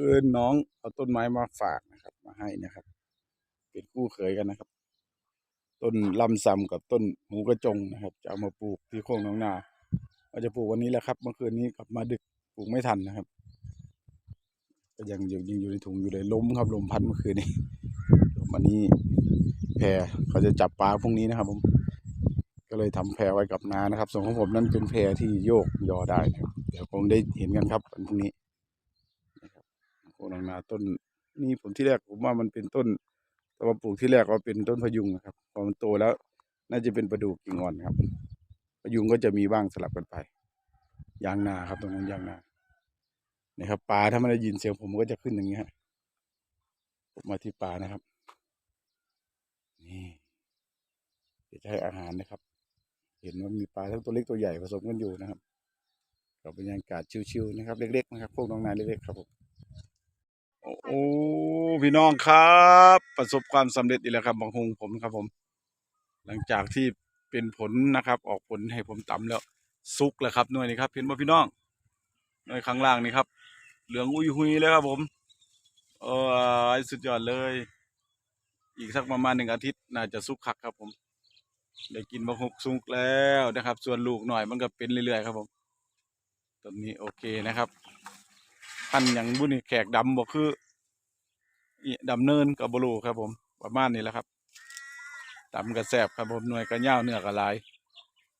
คืนน้องเอาต้นไม้มาฝากนะครับ มาให้นะครับ เป็นคู่เขยกันนะครับ ต้นลำซำกับต้นหูกระจงนะครับ จะเอามาปลูกที่โค้งน้องนาว่าจะปลูกวันนี้แหละครับ เมื่อคืนนี้กลับมาดึกปลูกไม่ทันนะครับก็ยังอยู่ยังอยู่ในถุงอยู่เลยล้มครับลมพัดเมื่อคืนนี้วันนี้แพเขาจะจับปลาพรุ่งนี้นะครับผมก็เลยทำแพไว้กับนานะครับ ส่วนของผมนั้นเป็นแพที่โยกยอได้นะครับ เดี๋ยวคงได้เห็นกันครับวันพรุ่งนี้ โคนองนาต้นนี่ผมที่แรกผมว่ามันเป็นต้น แต่ว่าปลูกที่แรกว่าเป็นต้นพยุงนะครับพอมันโตแล้ว น่าจะเป็นประดูกกิ่งอ่อนครับ พยุงก็จะมีบ้างสลับกันไป ยางนาครับตรงนั้นยางนานะครับปลาถ้ามันได้ยินเสียงผมก็จะขึ้นอย่างนี้ฮะผมมาที่ปลานะครับ นี่เดี๋ยวจะให้อาหารนะครับ เห็นว่ามีปลาทั้งตัวเล็กตัวใหญ่ผสมกันอยู่นะครับกับบรรยากาศชิวๆนะครับ เล็กๆนะครับ พวกน้องนายเล็กๆครับผม โอ้พี่น้องครับ ประสบความสำเร็จอีกแล้วครับบางฮงผมครับผม หลังจากที่เป็นผลนะครับ ออกผลให้ผมตำแล้วสุกแล้วครับหน่วยนี้ครับเห็นว่าพี่น้องหน่วยข้างล่างนี่ครับ เหลืองอุยหุยเลยครับผมเออสุดยอดเลย อีกสักประมาณหนึ่งอาทิตย์น่าจะสุกคักครับผมได้กินบะฮกสุกแล้วนะครับ ส่วนลูกหน่อยมันก็เป็นเรื่อยๆครับผมต้นนี้โอเคนะครับ พันอย่างบุนี่แขกดำบอกคือดำเนินกับบลูครับผม ประมาณนี้แหละครับดำกระแสบครับผมหน่วยกระย่าเนื้อกระลาย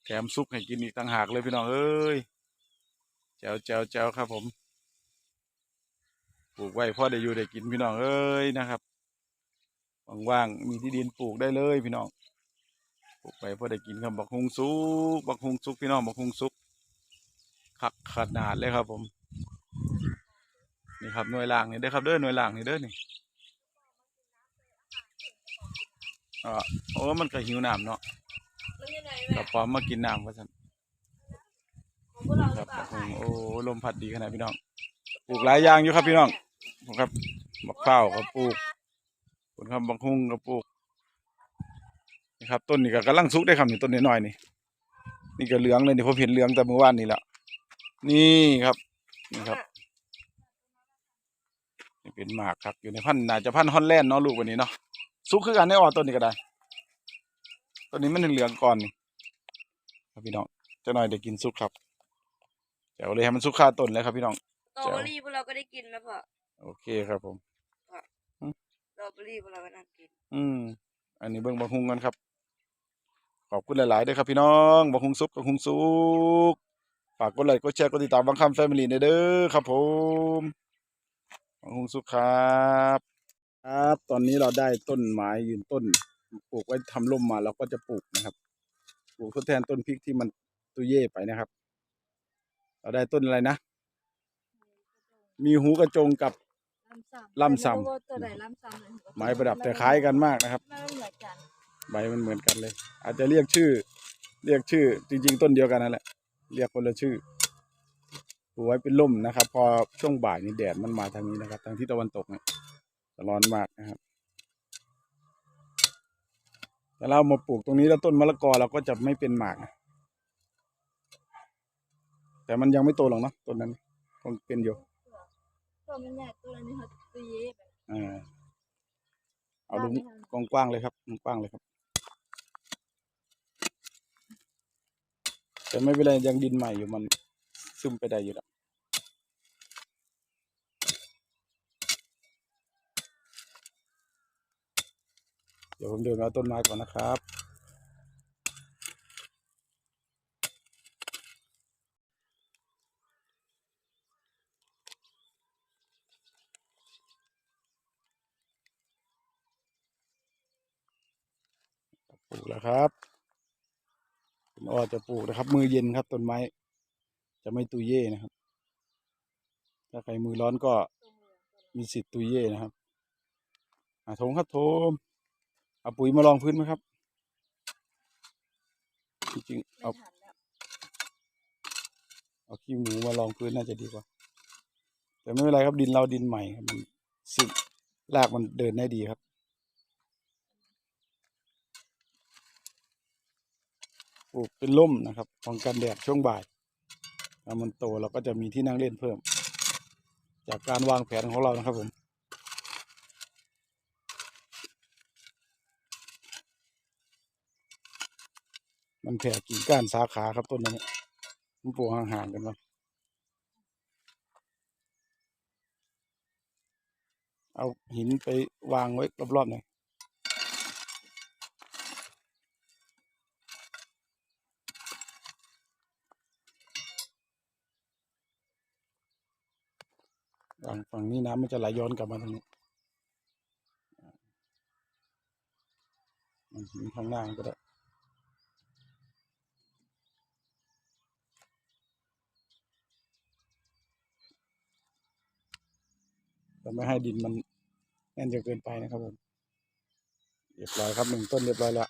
แถมซุปให้กินอีกต่างหากเลยพี่น้องเอ้ยแจวแจวแจวครับผมปลูกไว้พ่อได้อยู่ได้กินพี่น้องเอ้ยนะครับว่างๆมีที่ดินปลูกได้เลยพี่น้องปลูกไปพ่อได้กินครับบักฮุงซุกบักฮุงซุกพี่น้องบักฮุงซุกคักขนาดเลยครับผม นี่ครับหน่วยล่างนี่เด้อครับเด้อหน่วยล่างนี่เด้อนี่อ่าโอ้มันก็หิวน้ำเนาะมันยังไงก็แม่พร้อมมากินน้ำว่าซั่นของพวกเราหครืรัอบเปล่าบักฮุงโอ้ลมพัดดีขนาดพี่น้องปลูกหลายอย่างอยู่ครับพี่น้องครับบักข้าวก็ปลูกผลครับบักฮุงก็ปลูกนี่ครับ ต้นนี้ก็กำลังสุกได้ครับนี่ต้นน้อยๆนี่นี่ก็เหลืองเลยนี่ผมเห็นเหลืองแต่เมื่อวานนี่แหละนี่ครับนี่ครับนี่ เป็นหมากครับอยู่ในพันธุ์น่าจะพันธุ์ฮอลแลนด์เนาะลูกวันนี้เนาะสุกคือกันได้ออต้นนี้ก็ได้ต้นนี้มันเหลืองก่อนนี่ครับพี่น้องเจะหน่อยได้กินสุกครับเดี๋ยวเลยให้มันสุกคาต้นเลยครับพี่น้อง สตรอเบอรี่พวกเราก็ได้กินนะพ่อโอเคครับผม สตรอเบอรี่พวกเราก็นั่งกิน อืม อันนี้เบิ้งบักฮุงกันครับ ขอบคุณหลายๆด้วยครับพี่น้องบักฮุงซุปบักฮุงซุกฝากกดไลค์กดแชร์กดติดตามบางคำแฟมิลี่เด้อครับผม บักฮุงซุปครับ ครับ ตอนนี้เราได้ต้นไม้ยืนต้น ปลูกไว้ทำร่มมาเราก็จะปลูกนะครับ ปลูกทดแทนต้นพริกที่มันตุเย่ไปนะครับ เราได้ต้นอะไรนะ มีหูกระจงกับลำซ้ำลำซ้ำแต่ไม่รู้ว่าตัวไหนลำซ้ำเลยไม้ประดับแต่คล้ายกันมากนะครับไม่เหมือนกันใบมันเหมือนกันเลย อาจจะเรียกชื่อ เรียกชื่อ จริง ๆ ต้นเดียวกันนั่นแหละ เรียกคนละชื่อ ปลูกไว้เป็นร่มนะครับ พอช่วงบ่ายนี้แดดมันมาทางนี้นะครับ ทางที่ตะวันตกเนี่ยจะร้อนมากนะครับแต่เรามาปลูกตรงนี้แล้วต้นมะละกอเราก็จะไม่เป็นหมากนะแต่มันยังไม่โตหรอกเนาะต้นนั้นคงเป็นอยู่ตัวมันใหญ่ตัวนี้เขาตัวเย่แบบอ่าเอาลุงกว้างๆเลยครับกว้างๆเลยครับแต่ไม่เป็นไรยังดินใหม่อยู่มัน ซึมไปได้อยู่แล้วเดี๋ยวผมเดินเอาต้นไม้ก่อนนะครับ ปลูกแล้วครับคุณอ้อจะปลูกนะครับ มือเย็นครับต้นไม้ จะไม่ตุยเย่นะครับ ถ้าใครมือร้อนก็มีสิทธิ์ตุยเย่นะครับอาโถมครับโถมเอาปุ๋ยมาลองพื้นไหมครับ จริงๆไม่เอาทันแล้วเอาขี้หมูมาลองพื้นน่าจะดีกว่า แต่ไม่เป็นไรครับดินเราดินใหม่ครับมันซึมรากมันเดินได้ดีครับปลูกเป็นร่มนะครับป้องกันแดดช่วงบ่าย ถ้ามันโตเราก็จะมีที่นั่งเล่นเพิ่ม จากการวางแผนของเรานะครับผมมันแผ่กิ่งก้านสาขาครับต้นนี้มันปลูกห่างๆกันวะเอาหินไปวางไว้รอบๆหน่อย วางฝั่งนี้น้ำมันจะไหลย้อนกลับมาทางนี้อ่าหินข้างล่างก็ได้เราไม่ให้ดินมันแน่นจนเกินไปนะครับผมเรียบร้อยครับหนึ่งต้นเรียบร้อยแล้ว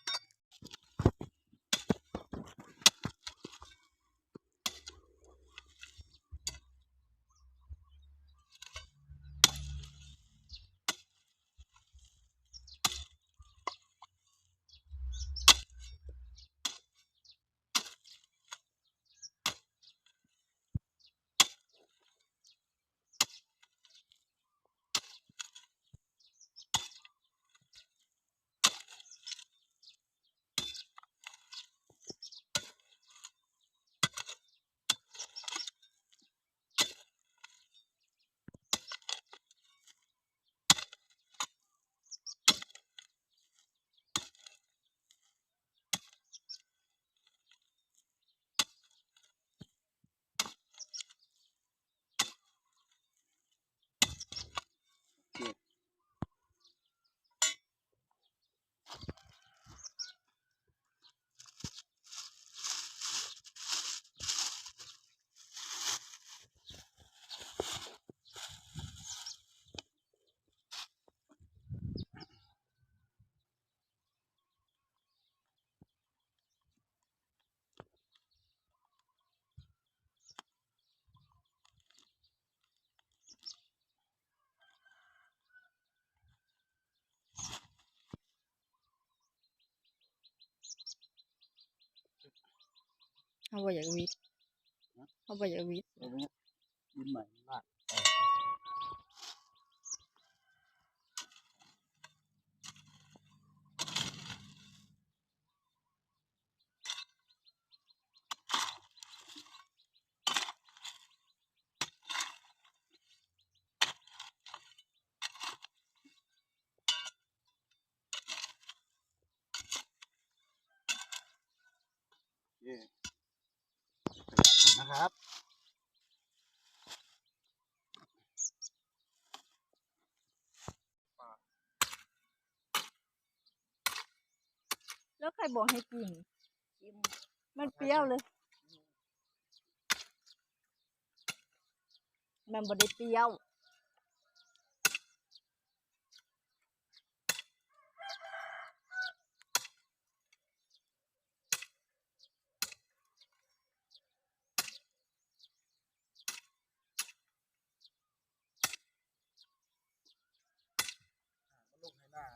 เขาบอกอยากวิทย์เขาบอกอยากวิทย์ ดินใหม่ลาก บอกให้กินมันเปรี้ยวเลย มันบ่ได้เปรี้ยว ลูกให้หน้าน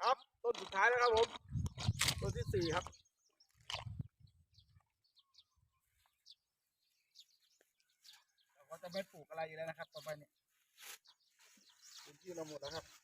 ะ ครับต้นสุดท้ายแล้วครับผมต้นที่สี่ครับเราก็จะไม่ปลูกอะไรอยู่แล้วนะครับ ต่อไปเนี่ยพื้นที่เราหมดแล้วครับ